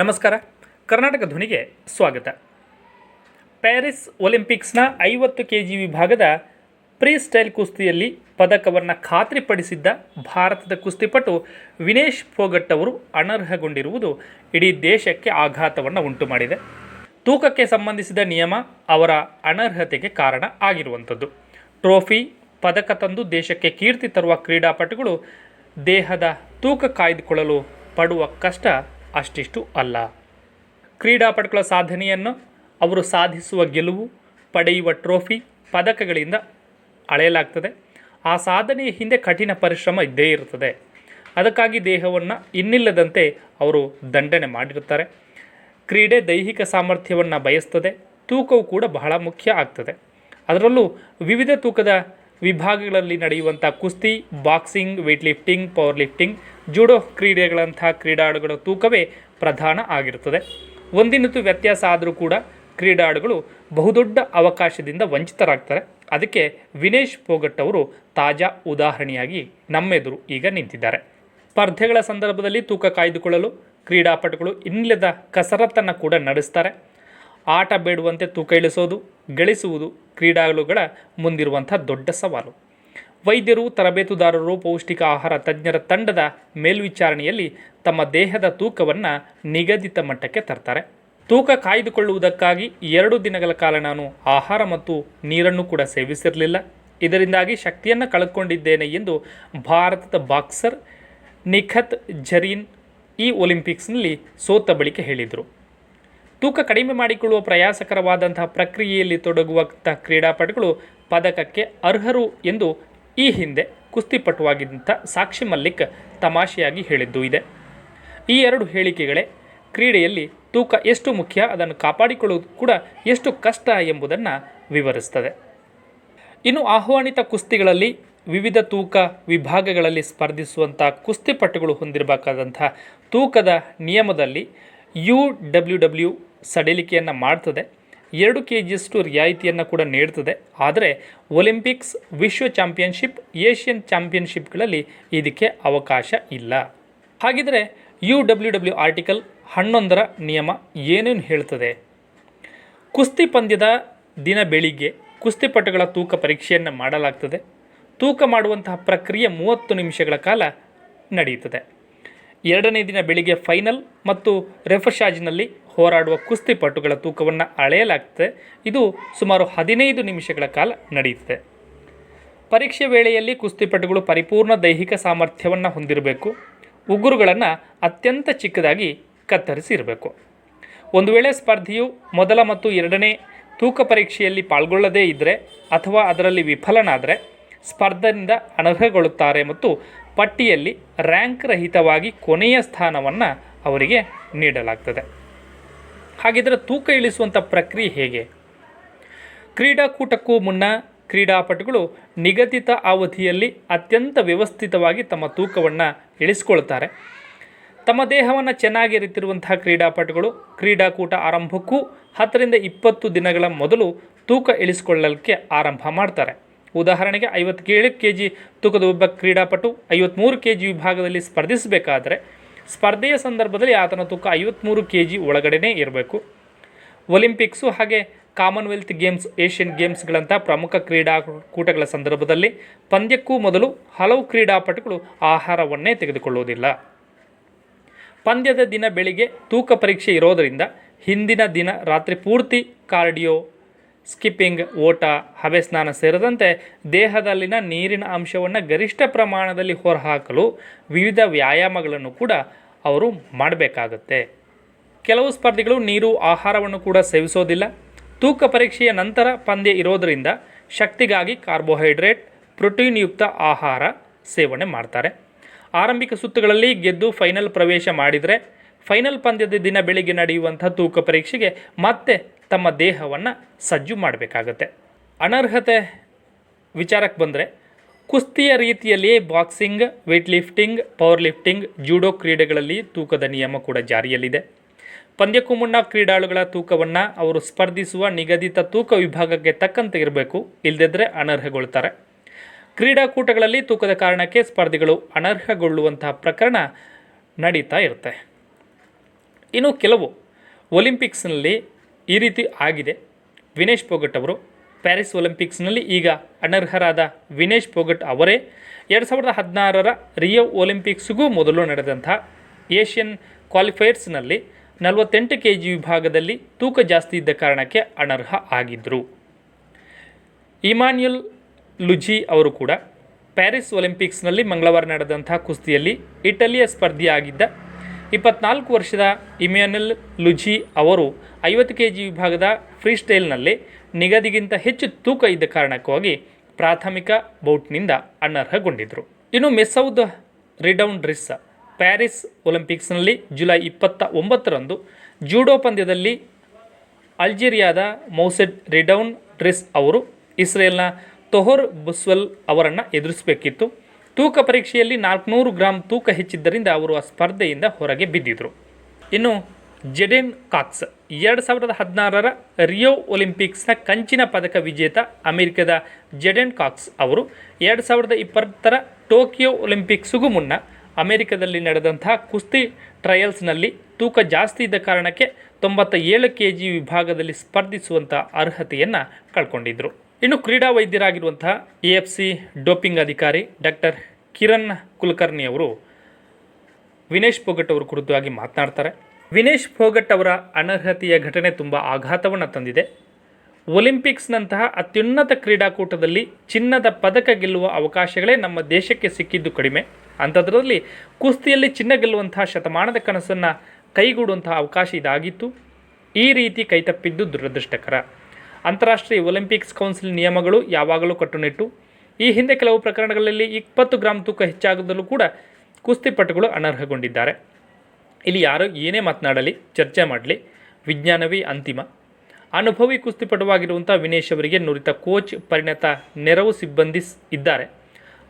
ನಮಸ್ಕಾರ. ಕರ್ನಾಟಕ ಧ್ವನಿಗೆ ಸ್ವಾಗತ. ಪ್ಯಾರಿಸ್ ಒಲಿಂಪಿಕ್ಸ್ನ ಐವತ್ತು ಕೆ ಜಿ ವಿಭಾಗದ ಪ್ರೀ ಸ್ಟೈಲ್ ಕುಸ್ತಿಯಲ್ಲಿ ಪದಕವನ್ನು ಖಾತ್ರಿಪಡಿಸಿದ್ದ ಭಾರತದ ಕುಸ್ತಿಪಟು ವಿನೇಶ್ ಫೋಗಟ್ ಅವರು ಅನರ್ಹಗೊಂಡಿರುವುದು ಇಡೀ ದೇಶಕ್ಕೆ ಆಘಾತವನ್ನು ಉಂಟು ಮಾಡಿದೆ ತೂಕಕ್ಕೆ ಸಂಬಂಧಿಸಿದ ನಿಯಮ ಅವರ ಅನರ್ಹತೆಗೆ ಕಾರಣ ಆಗಿರುವಂಥದ್ದು. ಟ್ರೋಫಿ, ಪದಕ ತಂದು ದೇಶಕ್ಕೆ ಕೀರ್ತಿ ತರುವ ಕ್ರೀಡಾಪಟುಗಳು ದೇಹದ ತೂಕ ಕಾಯ್ದುಕೊಳ್ಳಲು ಪಡುವ ಕಷ್ಟ ಅಷ್ಟಿಷ್ಟು ಅಲ್ಲ. ಕ್ರೀಡಾಪಟುಗಳ ಸಾಧನೆಯನ್ನು ಅವರು ಸಾಧಿಸುವ ಗೆಲುವು ಪಡೆಯುವ ಟ್ರೋಫಿ ಪದಕಗಳಿಂದ ಅಳೆಯಲಾಗ್ತದೆ. ಆ ಸಾಧನೆಯ ಹಿಂದೆ ಕಠಿಣ ಪರಿಶ್ರಮ ಇದ್ದೇ ಇರುತ್ತದೆ. ಅದಕ್ಕಾಗಿ ದೇಹವನ್ನು ಇನ್ನಿಲ್ಲದಂತೆ ಅವರು ದಂಡನೆ ಮಾಡಿರುತ್ತಾರೆ. ಕ್ರೀಡೆ ದೈಹಿಕ ಸಾಮರ್ಥ್ಯವನ್ನು ಬಯಸ್ತದೆ. ತೂಕವು ಕೂಡ ಬಹಳ ಮುಖ್ಯ ಆಗ್ತದೆ. ಅದರಲ್ಲೂ ವಿವಿಧ ತೂಕದ ವಿಭಾಗಗಳಲ್ಲಿ ನಡೆಯುವಂಥ ಕುಸ್ತಿ, boxing weight lifting power lifting judo ಕ್ರೀಡೆಗಳಂತಹ ಕ್ರೀಡಾಳುಗಳ ತೂಕವೇ ಪ್ರಧಾನ ಆಗಿರುತ್ತದೆ. ಒಂದಿನತ್ತು ವ್ಯತ್ಯಾಸ ಆದರೂ ಕೂಡ ಕ್ರೀಡಾಡುಗಳು ಬಹುದೊಡ್ಡ ಅವಕಾಶದಿಂದ ವಂಚಿತರಾಗ್ತಾರೆ. ಅದಕ್ಕೆ ವಿನೇಶ್ ಪೋಗಟ್ ಅವರು ತಾಜಾ ಉದಾಹರಣೆಯಾಗಿ ನಮ್ಮೆದುರು ಈಗ ನಿಂತಿದ್ದಾರೆ. ಸ್ಪರ್ಧೆಗಳ ಸಂದರ್ಭದಲ್ಲಿ ತೂಕ ಕಾಯ್ದುಕೊಳ್ಳಲು ಕ್ರೀಡಾಪಟುಗಳು ಇನ್ನಿಲ್ಲದ ಕಸರತ್ತನ್ನು ಕೂಡ ನಡೆಸ್ತಾರೆ. ಆಟ ಬೇಡುವಂತೆ ತೂಕ ಇಳಿಸೋದು, ಗಳಿಸುವುದು ಕ್ರೀಡಾಳುಗಳ ಮುಂದಿರುವಂಥ ದೊಡ್ಡ ಸವಾಲು. ವೈದ್ಯರು, ತರಬೇತುದಾರರು, ಪೌಷ್ಟಿಕ ಆಹಾರ ತಜ್ಞರ ತಂಡದ ಮೇಲ್ವಿಚಾರಣೆಯಲ್ಲಿ ತಮ್ಮ ದೇಹದ ತೂಕವನ್ನು ನಿಗದಿತ ಮಟ್ಟಕ್ಕೆ ತರ್ತಾರೆ. ತೂಕ ಕಾಯ್ದುಕೊಳ್ಳುವುದಕ್ಕಾಗಿ ಎರಡು ದಿನಗಳ ಕಾಲ ನಾನು ಆಹಾರ ಮತ್ತು ನೀರನ್ನು ಕೂಡ ಸೇವಿಸಿರಲಿಲ್ಲ. ಇದರಿಂದಾಗಿ ಶಕ್ತಿಯನ್ನು ಕಳೆದುಕೊಂಡಿದ್ದೇನೆ ಎಂದು ಭಾರತದ ಬಾಕ್ಸರ್ ನಿಖತ್ ಜರೀನ್ ಈ ಒಲಿಂಪಿಕ್ಸ್ನಲ್ಲಿ ಸೋತ ಬಳಿಕ ಹೇಳಿದರು. ತೂಕ ಕಡಿಮೆ ಮಾಡಿಕೊಳ್ಳುವ ಪ್ರಯಾಸಕರವಾದಂತಹ ಪ್ರಕ್ರಿಯೆಯಲ್ಲಿ ತೊಡಗುವಂತಹ ಕ್ರೀಡಾಪಟುಗಳು ಪದಕಕ್ಕೆ ಅರ್ಹರು ಎಂದು ಈ ಹಿಂದೆ ಕುಸ್ತಿಪಟುವಾಗಿದ್ದಂಥ ಸಾಕ್ಷಿ ಮಲ್ಲಿಕ್ ತಮಾಷೆಯಾಗಿ ಹೇಳಿದ್ದು ಇದೆ. ಈ ಎರಡು ಹೇಳಿಕೆಗಳೇ ಕ್ರೀಡೆಯಲ್ಲಿ ತೂಕ ಎಷ್ಟು ಮುಖ್ಯ, ಅದನ್ನು ಕಾಪಾಡಿಕೊಳ್ಳುವುದು ಕೂಡ ಎಷ್ಟು ಕಷ್ಟ ಎಂಬುದನ್ನು ವಿವರಿಸ್ತದೆ. ಇನ್ನು ಆಹ್ವಾನಿತ ಕುಸ್ತಿಗಳಲ್ಲಿ ವಿವಿಧ ತೂಕ ವಿಭಾಗಗಳಲ್ಲಿ ಸ್ಪರ್ಧಿಸುವಂಥ ಕುಸ್ತಿಪಟುಗಳು ಹೊಂದಿರಬೇಕಾದಂಥ ತೂಕದ ನಿಯಮದಲ್ಲಿ ಯು ಡಬ್ಲ್ಯೂ ಡಬ್ಲ್ಯೂ ಸಡಿಲಿಕೆಯನ್ನು ಮಾಡ್ತದೆ. ಎರಡು ಕೆ ಜಿಯಷ್ಟು ರಿಯಾಯಿತಿಯನ್ನು ಕೂಡ ನೀಡುತ್ತದೆ ಆದರೆ ಒಲಿಂಪಿಕ್ಸ್ ವಿಶ್ವ ಚಾಂಪಿಯನ್ಶಿಪ್, ಏಷ್ಯನ್ ಚಾಂಪಿಯನ್ಶಿಪ್ಗಳಲ್ಲಿ ಇದಕ್ಕೆ ಅವಕಾಶ ಇಲ್ಲ. ಹಾಗಿದ್ರೆ ಯು ಡಬ್ಲ್ಯೂ ಡಬ್ಲ್ಯೂ ಆರ್ಟಿಕಲ್ ಹನ್ನೊಂದರ ನಿಯಮ ಏನೇನು ಹೇಳ್ತದೆ? ಕುಸ್ತಿ ಪಂದ್ಯದ ದಿನ ಬೆಳಿಗ್ಗೆ ಕುಸ್ತಿಪಟುಗಳ ತೂಕ ಪರೀಕ್ಷೆಯನ್ನು ಮಾಡಲಾಗ್ತದೆ. ತೂಕ ಮಾಡುವಂತಹ ಪ್ರಕ್ರಿಯೆ ಮೂವತ್ತು ನಿಮಿಷಗಳ ಕಾಲ ನಡೆಯುತ್ತದೆ ಎರಡನೇ ದಿನ ಬೆಳಿಗ್ಗೆ ಫೈನಲ್ ಮತ್ತು ರೆಫಶಾಜ್ನಲ್ಲಿ ಹೋರಾಡುವ ಕುಸ್ತಿಪಟುಗಳ ತೂಕವನ್ನು ಅಳೆಯಲಾಗ್ತದೆ. ಇದು ಸುಮಾರು ಹದಿನೈದು ನಿಮಿಷಗಳ ಕಾಲ ನಡೆಯುತ್ತದೆ ಪರೀಕ್ಷೆ ವೇಳೆಯಲ್ಲಿ ಕುಸ್ತಿಪಟುಗಳು ಪರಿಪೂರ್ಣ ದೈಹಿಕ ಸಾಮರ್ಥ್ಯವನ್ನು ಹೊಂದಿರಬೇಕು. ಉಗುರುಗಳನ್ನು ಅತ್ಯಂತ ಚಿಕ್ಕದಾಗಿ ಕತ್ತರಿಸಿರಬೇಕು. ಒಂದು ವೇಳೆ ಸ್ಪರ್ಧಿಯು ಮೊದಲ ಮತ್ತು ಎರಡನೇ ತೂಕ ಪರೀಕ್ಷೆಯಲ್ಲಿ ಪಾಲ್ಗೊಳ್ಳದೇ ಇದ್ದರೆ ಅಥವಾ ಅದರಲ್ಲಿ ವಿಫಲನಾದರೆ ಸ್ಪರ್ಧೆಯಿಂದ ಅನರ್ಹಗೊಳ್ಳುತ್ತಾರೆ ಮತ್ತು ಪಟ್ಟಿಯಲ್ಲಿ ರ್ಯಾಂಕ್ ರಹಿತವಾಗಿ ಕೊನೆಯ ಸ್ಥಾನವನ್ನು ಅವರಿಗೆ ನೀಡಲಾಗ್ತದೆ. ಹಾಗಿದ್ರೆ ತೂಕ ಇಳಿಸುವಂಥ ಪ್ರಕ್ರಿಯೆ ಹೇಗೆ? ಕ್ರೀಡಾಕೂಟಕ್ಕೂ ಮುನ್ನ ಕ್ರೀಡಾಪಟುಗಳು ನಿಗದಿತ ಅವಧಿಯಲ್ಲಿ ಅತ್ಯಂತ ವ್ಯವಸ್ಥಿತವಾಗಿ ತಮ್ಮ ತೂಕವನ್ನು ಇಳಿಸ್ಕೊಳ್ತಾರೆ. ತಮ್ಮ ದೇಹವನ್ನು ಚೆನ್ನಾಗಿ ಕ್ರೀಡಾಪಟುಗಳು ಕ್ರೀಡಾಕೂಟ ಆರಂಭಕ್ಕೂ ಹತ್ತರಿಂದ ಇಪ್ಪತ್ತು ದಿನಗಳ ಮೊದಲು ತೂಕ ಇಳಿಸಿಕೊಳ್ಳಲಿಕ್ಕೆ ಆರಂಭ ಮಾಡ್ತಾರೆ. ಉದಾಹರಣೆಗೆ ಐವತ್ತೇಳು ಕೆ ಜಿ ತೂಕದ ಒಬ್ಬ ಕ್ರೀಡಾಪಟು ಐವತ್ತ್ಮೂರು ಕೆ ಜಿ ವಿಭಾಗದಲ್ಲಿ ಸ್ಪರ್ಧಿಸಬೇಕಾದರೆ ಸ್ಪರ್ಧೆಯ ಸಂದರ್ಭದಲ್ಲಿ ಆತನ ತೂಕ ಐವತ್ತ್ಮೂರು ಕೆ ಜಿ ಒಳಗಡೆನೇ ಇರಬೇಕು. ಒಲಿಂಪಿಕ್ಸು ಹಾಗೆ ಕಾಮನ್ವೆಲ್ತ್ ಗೇಮ್ಸ್, ಏಷ್ಯನ್ ಗೇಮ್ಸ್ಗಳಂಥ ಪ್ರಮುಖ ಕ್ರೀಡಾಕೂಟಗಳ ಸಂದರ್ಭದಲ್ಲಿ ಪಂದ್ಯಕ್ಕೂ ಮೊದಲು ಹಲವು ಕ್ರೀಡಾಪಟುಗಳು ಆಹಾರವನ್ನೇ ತೆಗೆದುಕೊಳ್ಳುವುದಿಲ್ಲ. ಪಂದ್ಯದ ದಿನ ಬೆಳಿಗ್ಗೆ ತೂಕ ಪರೀಕ್ಷೆ ಇರೋದರಿಂದ ಹಿಂದಿನ ದಿನ ರಾತ್ರಿ ಪೂರ್ತಿ ಕಾರ್ಡಿಯೋ ಸ್ಕಿಪ್ಪಿಂಗ್, ಓಟ ಹಬೆ ಸ್ನಾನ ಸೇರಿದಂತೆ ದೇಹದಲ್ಲಿನ ನೀರಿನ ಅಂಶವನ್ನು ಗರಿಷ್ಠ ಪ್ರಮಾಣದಲ್ಲಿ ಹೊರಹಾಕಲು ವಿವಿಧ ವ್ಯಾಯಾಮಗಳನ್ನು ಕೂಡ ಅವರು ಮಾಡಬೇಕಾಗತ್ತೆ. ಕೆಲವು ಸ್ಪರ್ಧಿಗಳು ನೀರು, ಆಹಾರವನ್ನು ಕೂಡ ಸೇವಿಸೋದಿಲ್ಲ. ತೂಕ ಪರೀಕ್ಷೆಯ ನಂತರ ಪಂದ್ಯ ಇರೋದರಿಂದ ಶಕ್ತಿಗಾಗಿ ಕಾರ್ಬೋಹೈಡ್ರೇಟ್ ಪ್ರೋಟೀನ್ಯುಕ್ತ ಆಹಾರ ಸೇವನೆ ಮಾಡ್ತಾರೆ. ಆರಂಭಿಕ ಸುತ್ತುಗಳಲ್ಲಿ ಗೆದ್ದು ಫೈನಲ್ ಪ್ರವೇಶ ಮಾಡಿದರೆ, ಫೈನಲ್ ಪಂದ್ಯದ ದಿನ ಬೆಳಿಗ್ಗೆ ನಡೆಯುವಂಥ ತೂಕ ಪರೀಕ್ಷೆಗೆ ಮತ್ತೆ ತಮ್ಮ ದೇಹವನ್ನು ಸಜ್ಜು ಮಾಡಬೇಕಾಗತ್ತೆ. ಅನರ್ಹತೆ ವಿಚಾರಕ್ಕೆ ಬಂದರೆ, ಕುಸ್ತಿಯ ರೀತಿಯಲ್ಲಿಯೇ boxing weight lifting power lifting judo ಕ್ರೀಡೆಗಳಲ್ಲಿ ತೂಕದ ನಿಯಮ ಕೂಡ ಜಾರಿಯಲ್ಲಿದೆ. ಪಂದ್ಯಕ್ಕೂ ಮುನ್ನ ಕ್ರೀಡಾಳುಗಳ ತೂಕವನ್ನು ಅವರು ಸ್ಪರ್ಧಿಸುವ ನಿಗದಿತ ತೂಕ ವಿಭಾಗಕ್ಕೆ ತಕ್ಕಂತೆ ಇರಬೇಕು ಇಲ್ಲದಿದ್ದರೆ ಅನರ್ಹಗೊಳ್ತಾರೆ. ಕ್ರೀಡಾಕೂಟಗಳಲ್ಲಿ ತೂಕದ ಕಾರಣಕ್ಕೆ ಸ್ಪರ್ಧಿಗಳು ಅನರ್ಹಗೊಳ್ಳುವಂತಹ ಪ್ರಕರಣ ನಡೀತಾ ಇರುತ್ತೆ. ಇನ್ನು ಕೆಲವು ಒಲಿಂಪಿಕ್ಸ್ನಲ್ಲಿ ಈ ರೀತಿ ಆಗಿದೆ. ವಿನೇಶ್ ಪೋಗಟ್ ಅವರು ಪ್ಯಾರಿಸ್ ಒಲಿಂಪಿಕ್ಸ್ನಲ್ಲಿ ಈಗ ಅನರ್ಹರಾದ ವಿನೇಶ್ ಪೋಗಟ್ ಅವರೇ ಎರಡು ಸಾವಿರದ ಹದಿನಾರರ ರಿಯೋ ಒಲಿಂಪಿಕ್ಸ್ಗೂ ಮೊದಲು ನಡೆದಂಥ ಏಷ್ಯನ್ ಕ್ವಾಲಿಫೈಯರ್ಸ್ನಲ್ಲಿ ನಲವತ್ತೆಂಟು ಕೆ ಜಿ ವಿಭಾಗದಲ್ಲಿ ತೂಕ ಜಾಸ್ತಿ ಇದ್ದ ಕಾರಣಕ್ಕೆ ಅನರ್ಹ ಆಗಿದ್ದರು ಇಮಾನ್ಯುಲ್ ಲುಜಿ ಅವರು ಕೂಡ ಪ್ಯಾರಿಸ್ ಒಲಿಂಪಿಕ್ಸ್ನಲ್ಲಿ ಮಂಗಳವಾರ ನಡೆದಂಥ ಕುಸ್ತಿಯಲ್ಲಿ ಇಟಲಿಯ ಸ್ಪರ್ಧಿಯಾಗಿದ್ದ ಇಪ್ಪತ್ನಾಲ್ಕು ವರ್ಷದ ಇಮ್ಯಾನುಲ್ ಲುಜಿ ಅವರು ಐವತ್ತು ಕೆ ಜಿ ವಿಭಾಗದ ಫ್ರೀಸ್ಟೈಲ್ನಲ್ಲಿ ನಿಗದಿಗಿಂತ ಹೆಚ್ಚು ತೂಕ ಇದ್ದ ಕಾರಣಕ್ಕಾಗಿ ಪ್ರಾಥಮಿಕ ಬೌಟ್ನಿಂದ ಅನರ್ಹಗೊಂಡಿದ್ದರು ಇನ್ನು ಮೆಸೌದ್ ರಿಡೌನ್ ರಿಸ್, ಪ್ಯಾರಿಸ್ ಒಲಿಂಪಿಕ್ಸ್ನಲ್ಲಿ ಜುಲೈ ಇಪ್ಪತ್ತ ಒಂಬತ್ತರಂದು ಜೂಡೋ ಪಂದ್ಯದಲ್ಲಿ ಅಲ್ಜೀರಿಯಾದ ಮೌಸೆಡ್ ರಿಡೌನ್ ರಿಸ್ ಅವರು ಇಸ್ರೇಲ್ನ ತೊಹೋರ್ ಬುಸ್ವೆಲ್ ಅವರನ್ನು ಎದುರಿಸಬೇಕಿತ್ತು. ತೂಕ ಪರೀಕ್ಷೆಯಲ್ಲಿ ನಾಲ್ಕುನೂರು ಗ್ರಾಂ ತೂಕ ಹೆಚ್ಚಿದ್ದರಿಂದ ಅವರು ಆ ಸ್ಪರ್ಧೆಯಿಂದ ಹೊರಗೆ ಬಿದ್ದಿದ್ದರು ಇನ್ನು ಜೆಡೆನ್ ಕಾಕ್ಸ್ ಎರಡು ಸಾವಿರದ ಹದಿನಾರರ ರಿಯೋ ಒಲಿಂಪಿಕ್ಸ್ನ ಕಂಚಿನ ಪದಕ ವಿಜೇತ ಅಮೆರಿಕದ ಜೆಡೆನ್ ಕಾಕ್ಸ್ ಅವರು ಎರಡು ಸಾವಿರದ ಇಪ್ಪತ್ತರ ಟೋಕಿಯೋ ಒಲಿಂಪಿಕ್ಸ್ಗೂ ಮುನ್ನ ಅಮೆರಿಕದಲ್ಲಿ ನಡೆದಂತಹ ಕುಸ್ತಿ ಟ್ರಯಲ್ಸ್ನಲ್ಲಿ ತೂಕ ಜಾಸ್ತಿ ಇದ್ದ ಕಾರಣಕ್ಕೆ ತೊಂಬತ್ತ ಏಳು ಕೆ ಜಿ ವಿಭಾಗದಲ್ಲಿ ಸ್ಪರ್ಧಿಸುವಂಥ ಅರ್ಹತೆಯನ್ನು ಕಳ್ಕೊಂಡಿದ್ದರು ಇನ್ನು ಕ್ರೀಡಾ ವೈದ್ಯರಾಗಿರುವಂತಹ ಎ ಎಫ್ ಸಿ ಡೋಪಿಂಗ್ ಅಧಿಕಾರಿ ಡಾಕ್ಟರ್ ಕಿರಣ್ ಕುಲಕರ್ಣಿ ಅವರು ವಿನೇಶ್ ಪೋಗಟ್ ಅವರ ಕುರಿತಾಗಿ ಮಾತನಾಡ್ತಾರೆ. ವಿನೇಶ್ ಫೋಗಟ್ ಅವರ ಅನರ್ಹತೆಯ ಘಟನೆ ತುಂಬ ಆಘಾತವನ್ನು ತಂದಿದೆ. ಒಲಿಂಪಿಕ್ಸ್ನಂತಹ ಅತ್ಯುನ್ನತ ಕ್ರೀಡಾಕೂಟದಲ್ಲಿ ಚಿನ್ನದ ಪದಕ ಗೆಲ್ಲುವ ಅವಕಾಶಗಳೇ ನಮ್ಮ ದೇಶಕ್ಕೆ ಸಿಕ್ಕಿದ್ದು ಕಡಿಮೆ. ಅಂಥದ್ರಲ್ಲಿ ಕುಸ್ತಿಯಲ್ಲಿ ಚಿನ್ನ ಗೆಲ್ಲುವಂತಹ ಶತಮಾನದ ಕನಸನ್ನು ಕೈಗೂಡುವಂತಹ ಅವಕಾಶ ಇದಾಗಿತ್ತು. ಈ ರೀತಿ ಕೈತಪ್ಪಿದ್ದು ದುರದೃಷ್ಟಕರ. ಅಂತಾರಾಷ್ಟ್ರೀಯ ಒಲಿಂಪಿಕ್ಸ್ ಕೌನ್ಸಿಲ್ ನಿಯಮಗಳು ಯಾವಾಗಲೂ ಕಟ್ಟುನಿಟ್ಟು ಈ ಹಿಂದೆ ಕೆಲವು ಪ್ರಕರಣಗಳಲ್ಲಿ ಇಪ್ಪತ್ತು ಗ್ರಾಂ ತೂಕ ಹೆಚ್ಚಾಗದಲ್ಲೂ ಕೂಡ ಕುಸ್ತಿಪಟುಗಳು ಅನರ್ಹಗೊಂಡಿದ್ದಾರೆ. ಇಲ್ಲಿ ಯಾರು ಏನೇ ಮಾತನಾಡಲಿ, ಚರ್ಚೆ ಮಾಡಲಿ. ವಿಜ್ಞಾನವೇ ಅಂತಿಮ. ಅನುಭವಿ ಕುಸ್ತಿಪಟುವಾಗಿರುವಂಥ ವಿನೇಶ್ ಅವರಿಗೆ ನುರಿತ ಕೋಚ್, ಪರಿಣತ ನೆರವು ಸಿಬ್ಬಂದಿ ಇದ್ದಾರೆ.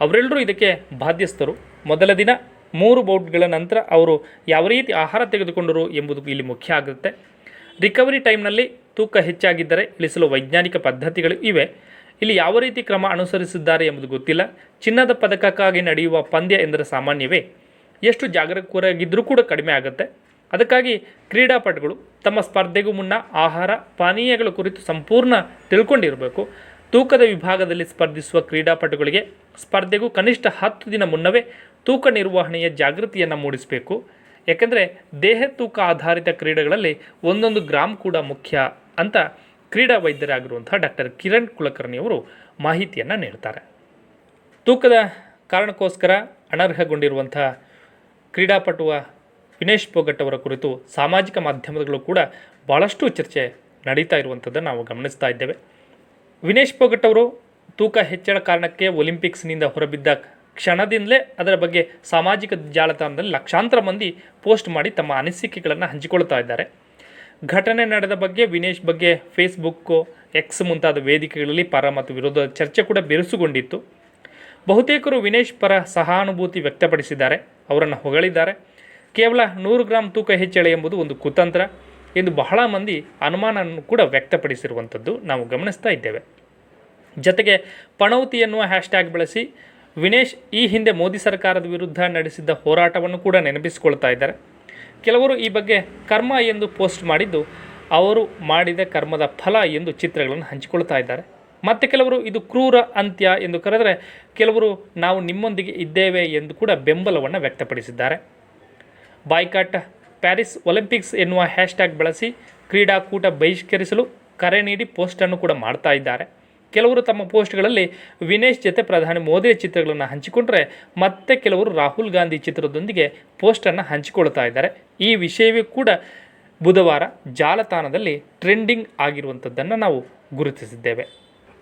ಅವರೆಲ್ಲರೂ ಇದಕ್ಕೆ ಬಾಧ್ಯಸ್ಥರು. ಮೊದಲ ದಿನ ಮೂರು ಬೌಟ್ಗಳ ನಂತರ ಅವರು ಯಾವ ರೀತಿ ಆಹಾರ ತೆಗೆದುಕೊಂಡರು ಎಂಬುದು ಇಲ್ಲಿ ಮುಖ್ಯ ಆಗುತ್ತೆ. ರಿಕವರಿ ಟೈಮ್ನಲ್ಲಿ ತೂಕ ಹೆಚ್ಚಾಗಿದ್ದರೆ ಇಳಿಸಲು ವೈಜ್ಞಾನಿಕ ಪದ್ಧತಿಗಳು ಇವೆ. ಇಲ್ಲಿ ಯಾವ ರೀತಿ ಕ್ರಮ ಅನುಸರಿಸಿದ್ದಾರೆ ಎಂಬುದು ಗೊತ್ತಿಲ್ಲ. ಚಿನ್ನದ ಪದಕಕ್ಕಾಗಿ ನಡೆಯುವ ಪಂದ್ಯ ಎಂದರೆ ಸಾಮಾನ್ಯವೇ. ಎಷ್ಟು ಜಾಗರೂಕರಾಗಿದ್ದರೂ ಕೂಡ ಕಡಿಮೆ ಆಗುತ್ತೆ. ಅದಕ್ಕಾಗಿ ಕ್ರೀಡಾಪಟುಗಳು ತಮ್ಮ ಸ್ಪರ್ಧೆಗೂ ಮುನ್ನ ಆಹಾರ, ಪಾನೀಯಗಳ ಕುರಿತು ಸಂಪೂರ್ಣ ತಿಳ್ಕೊಂಡಿರಬೇಕು. ತೂಕದ ವಿಭಾಗದಲ್ಲಿ ಸ್ಪರ್ಧಿಸುವ ಕ್ರೀಡಾಪಟುಗಳಿಗೆ ಸ್ಪರ್ಧೆಗೂ ಕನಿಷ್ಠ ಹತ್ತು ದಿನ ಮುನ್ನವೇ ತೂಕ ನಿರ್ವಹಣೆಯ ಜಾಗೃತಿಯನ್ನು ಮೂಡಿಸಬೇಕು. ಯಾಕೆಂದರೆ ದೇಹ ತೂಕ ಆಧಾರಿತ ಕ್ರೀಡೆಗಳಲ್ಲಿ ಒಂದೊಂದು ಗ್ರಾಮ್ ಕೂಡ ಮುಖ್ಯ ಅಂತ ಕ್ರೀಡಾ ವೈದ್ಯರಾಗಿರುವಂತಹ ಡಾಕ್ಟರ್ ಕಿರಣ್ ಕುಲಕರ್ಣಿ ಅವರು ಮಾಹಿತಿಯನ್ನು ನೀಡ್ತಾರೆ. ತೂಕದ ಕಾರಣಕ್ಕೋಸ್ಕರ ಅನರ್ಹಗೊಂಡಿರುವಂಥ ಕ್ರೀಡಾಪಟುವ ವಿನೇಶ್ ಪೋಗಟ್ ಅವರ ಕುರಿತು ಸಾಮಾಜಿಕ ಮಾಧ್ಯಮಗಳು ಕೂಡ ಭಾಳಷ್ಟು ಚರ್ಚೆ ನಡೀತಾ ಇರುವಂಥದ್ದನ್ನು ನಾವು ಗಮನಿಸ್ತಾ ಇದ್ದೇವೆ. ವಿನೇಶ್ ಪೋಗಟ್ ಅವರು ತೂಕ ಹೆಚ್ಚಳ ಕಾರಣಕ್ಕೆ ಒಲಿಂಪಿಕ್ಸ್ನಿಂದ ಹೊರಬಿದ್ದ ಕ್ಷಣದಿಂದಲೇ ಅದರ ಬಗ್ಗೆ ಸಾಮಾಜಿಕ ಜಾಲತಾಣದಲ್ಲಿ ಲಕ್ಷಾಂತರ ಮಂದಿ ಪೋಸ್ಟ್ ಮಾಡಿ ತಮ್ಮ ಅನಿಸಿಕೆಗಳನ್ನು ಹಂಚಿಕೊಳ್ತಾ ಇದ್ದಾರೆ. ಘಟನೆ ನಡೆದ ಬಗ್ಗೆ ವಿನೇಶ್ ಬಗ್ಗೆ ಫೇಸ್ಬುಕ್ಕು ಎಕ್ಸ್ ಮುಂತಾದ ವೇದಿಕೆಗಳಲ್ಲಿ ಪರ ಮತ್ತು ವಿರೋಧ ಚರ್ಚೆ ಕೂಡ ಬಿರುಸುಗೊಂಡಿತ್ತು. ಬಹುತೇಕರು ವಿನೇಶ್ ಪರ ಸಹಾನುಭೂತಿ ವ್ಯಕ್ತಪಡಿಸಿದ್ದಾರೆ. ಅವರನ್ನು ಹೊಗಳಿದ್ದಾರೆ. ಕೇವಲ ನೂರು ಗ್ರಾಮ್ ತೂಕ ಹೆಚ್ಚಳ ಎಂಬುದು ಒಂದು ಕುತಂತ್ರ ಎಂದು ಬಹಳ ಮಂದಿ ಅನುಮಾನವನ್ನು ಕೂಡ ವ್ಯಕ್ತಪಡಿಸಿರುವಂಥದ್ದು ನಾವು ಗಮನಿಸ್ತಾ ಇದ್ದೇವೆ. ಜತೆಗೆ ಪಣೌತಿ ಎನ್ನುವ ಹ್ಯಾಶ್ಟ್ಯಾಗ್ ಬಳಸಿ ವಿನೇಶ್ ಈ ಹಿಂದೆ ಮೋದಿ ಸರ್ಕಾರದ ವಿರುದ್ಧ ನಡೆಸಿದ್ದ ಹೋರಾಟವನ್ನು ಕೂಡ ನೆನಪಿಸಿಕೊಳ್ತಾ ಇದ್ದಾರೆ. ಕೆಲವರು ಈ ಬಗ್ಗೆ ಕರ್ಮ ಎಂದು ಪೋಸ್ಟ್ ಮಾಡಿದ್ದು ಅವರು ಮಾಡಿದ ಕರ್ಮದ ಫಲ ಎಂದು ಚಿತ್ರಗಳನ್ನು ಹಂಚಿಕೊಳ್ತಾ ಇದ್ದಾರೆ. ಮತ್ತು ಕೆಲವರು ಇದು ಕ್ರೂರ, ಅಂತ್ಯ ಎಂದು ಕರೆದರೆ ಕೆಲವರು ನಾವು ನಿಮ್ಮೊಂದಿಗೆ ಇದ್ದೇವೆ ಎಂದು ಕೂಡ ಬೆಂಬಲವನ್ನು ವ್ಯಕ್ತಪಡಿಸಿದ್ದಾರೆ. ಬಾಯ್ಕಾಟ್, ಪ್ಯಾರಿಸ್ ಒಲಿಂಪಿಕ್ಸ್ ಎನ್ನುವ ಹ್ಯಾಶ್ಟ್ಯಾಗ್ ಬಳಸಿ ಕ್ರೀಡಾಕೂಟ ಬಹಿಷ್ಕರಿಸಲು ಕರೆ ನೀಡಿ ಪೋಸ್ಟನ್ನು ಕೂಡ ಮಾಡ್ತಾ ಇದ್ದಾರೆ. ಕೆಲವರು ತಮ್ಮ ಪೋಸ್ಟ್ಗಳಲ್ಲಿ ವಿನೇಶ್ ಜೊತೆ ಪ್ರಧಾನಿ ಮೋದಿಯ ಚಿತ್ರಗಳನ್ನು ಹಂಚಿಕೊಂಡ್ರೆ ಮತ್ತೆ ಕೆಲವರು ರಾಹುಲ್ ಗಾಂಧಿ ಚಿತ್ರದೊಂದಿಗೆ ಪೋಸ್ಟನ್ನು ಹಂಚಿಕೊಳ್ತಾ ಇದ್ದಾರೆ. ಈ ವಿಷಯವೇ ಕೂಡ ಬುಧವಾರ ಜಾಲತಾಣದಲ್ಲಿ ಟ್ರೆಂಡಿಂಗ್ ಆಗಿರುವಂಥದ್ದನ್ನು ನಾವು ಗುರುತಿಸಿದ್ದೇವೆ.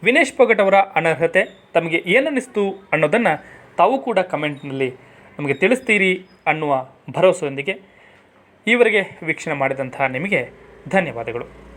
ವಿನೇಶ್ ಪೊಗಟ್ ಅವರ ಅನರ್ಹತೆ ತಮಗೆ ಏನನ್ನಿಸ್ತು ಅನ್ನೋದನ್ನು ತಾವು ಕೂಡ ಕಮೆಂಟ್ನಲ್ಲಿ ನಮಗೆ ತಿಳಿಸ್ತೀರಿ ಅನ್ನುವ ಭರವಸೆಯೊಂದಿಗೆ ಈವರೆಗೆ ವೀಕ್ಷಣೆ ಮಾಡಿದಂತಹ ನಿಮಗೆ ಧನ್ಯವಾದಗಳು.